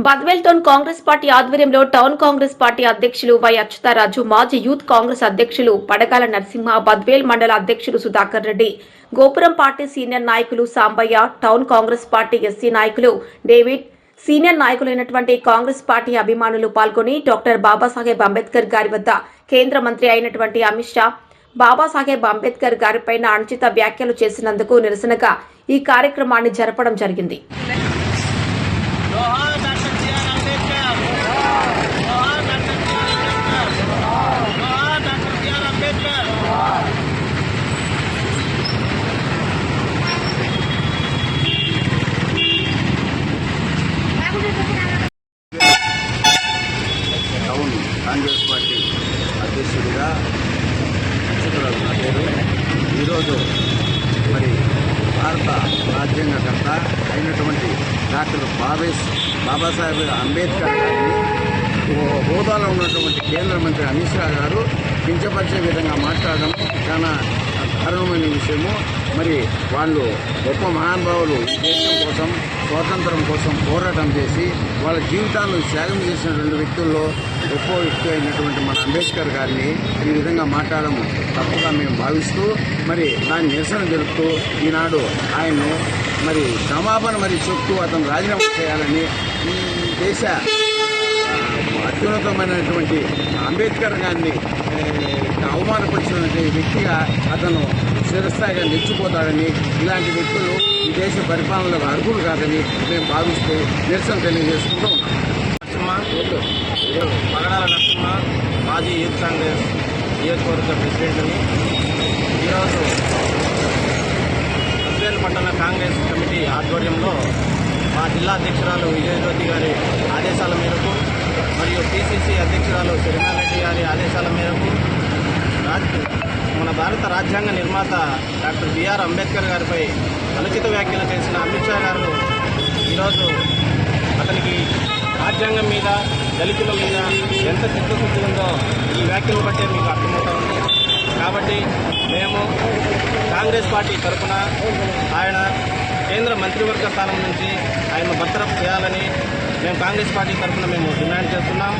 Badvel town Congress party ఆధ్వర్యంలో town Congress party అధ్యక్షులు Y అచ్యుతారాజు మాజీ యూత్ కాంగ్రెస్ అధ్యక్షులు పడగాల నరసింహ బద్వేల్ మండల అధ్యక్షులు సుధాకర్ రెడ్డి గోపురం పార్టీ సీనియర్ నాయకులు Sambaiah town Congress party SC నాయకులు డేవిడ్ సీనియర్ నాయకులైనటువంటి కాంగ్రెస్ పార్టీ అభిమానులు పాల్గొని డాక్టర్ బాబాసాహెబ్ అంబేద్కర్ గారి వద్ద కేంద్ర మంత్రి అయినటువంటి అమిత్ షా బాబాసాహెబ్ అంబేద్కర్ గారిపైన అనుచిత వ్యాఖ్యలు చేసినందుకు నిరసనగా ఈ కార్యక్రమాన్ని జరపడం జరిగింది జోహార్ డాక్టర్ బిఆర్ అంబేద్కర్ జోహార్ డాక్టర్ బిఆర్ అంబేద్కర్ జోహార్ doctor BR Ambedkar town Congress party అధ్యక్షుడిగా అచ్యుతరాజు నా పేరు. ఈరోజు మరి భారత రాజ్యాంగకర్త అయినటువంటి డాక్టర్ బాబేస్ బాబాసాహెబ్ అంబేద్కర్ గారిని హోదాలో ఉన్నటువంటి కేంద్ర మంత్రి అమిత్ షా గారు కించపరిచే విధంగా మాట్లాడడం చాలా దారుణమైన విషయము. మరి వాళ్ళు గొప్ప మహానుభావులు ఈ దేశం కోసం స్వాతంత్రం కోసం పోరాటం చేసి వాళ్ళ జీవితాలను త్యాగం చేసినటువంటి వ్యక్తుల్లో గొప్ప వ్యక్తి అయినటువంటి మన అంబేద్కర్ గారిని ఈ విధంగా మాట్లాడడం తప్పుగా మేము భావిస్తూ మరి దాని నిరసన జరుపుతూ ఈనాడు ఆయన్ను మరి క్షమాపణ మరి చెప్తూ అతను రాజీనామా చేయాలని ఈ దేశ అత్యున్నతమైనటువంటి అంబేద్కర్ గారిని అవమానపరిచినటువంటి వ్యక్తిగా అతను చిరస్థాయిగా నిలిచిపోతాడని ఇలాంటి వ్యక్తులు ఈ దేశ పరిపాలనలకు అర్హులు కాదని మేము భావిస్తూ నిరసన తెలియజేసుకుంటూ ఉన్నాం. పగడాల నరసింహ మాజీ యూత్ కాంగ్రెస్ నియోజకవర్గ ప్రెసిడెంట్ని. ఈరోజు బద్వేల్ పట్టణ కాంగ్రెస్ కమిటీ ఆధ్వర్యంలో మా జిల్లా అధ్యక్షురాలు విజయజ్యోతి గారి ఆదేశాల మేరకు మరియు పిసిసి అధ్యక్షురాలు రెడ్డి గారి ఆదేశాల మేరకు మన భారత రాజ్యాంగ నిర్మాత డాక్టర్ బిఆర్ అంబేద్కర్ గారిపై అనుచిత వ్యాఖ్యలు చేసిన అమిత్ షా గారు ఈరోజు అతనికి రాజ్యాంగం మీద దళితుల మీద ఎంత చిత్తశుద్ధి ఉందో ఈ వ్యాఖ్యలు బట్టే మీకు అర్థమవుతా ఉంది. కాబట్టి మేము కాంగ్రెస్ పార్టీ తరఫున ఆయన కేంద్ర మంత్రివర్గ స్థానం నుంచి ఆయన భద్రం చేయాలని మేము కాంగ్రెస్ పార్టీ తరఫున మేము డిమాండ్ చేస్తున్నాం.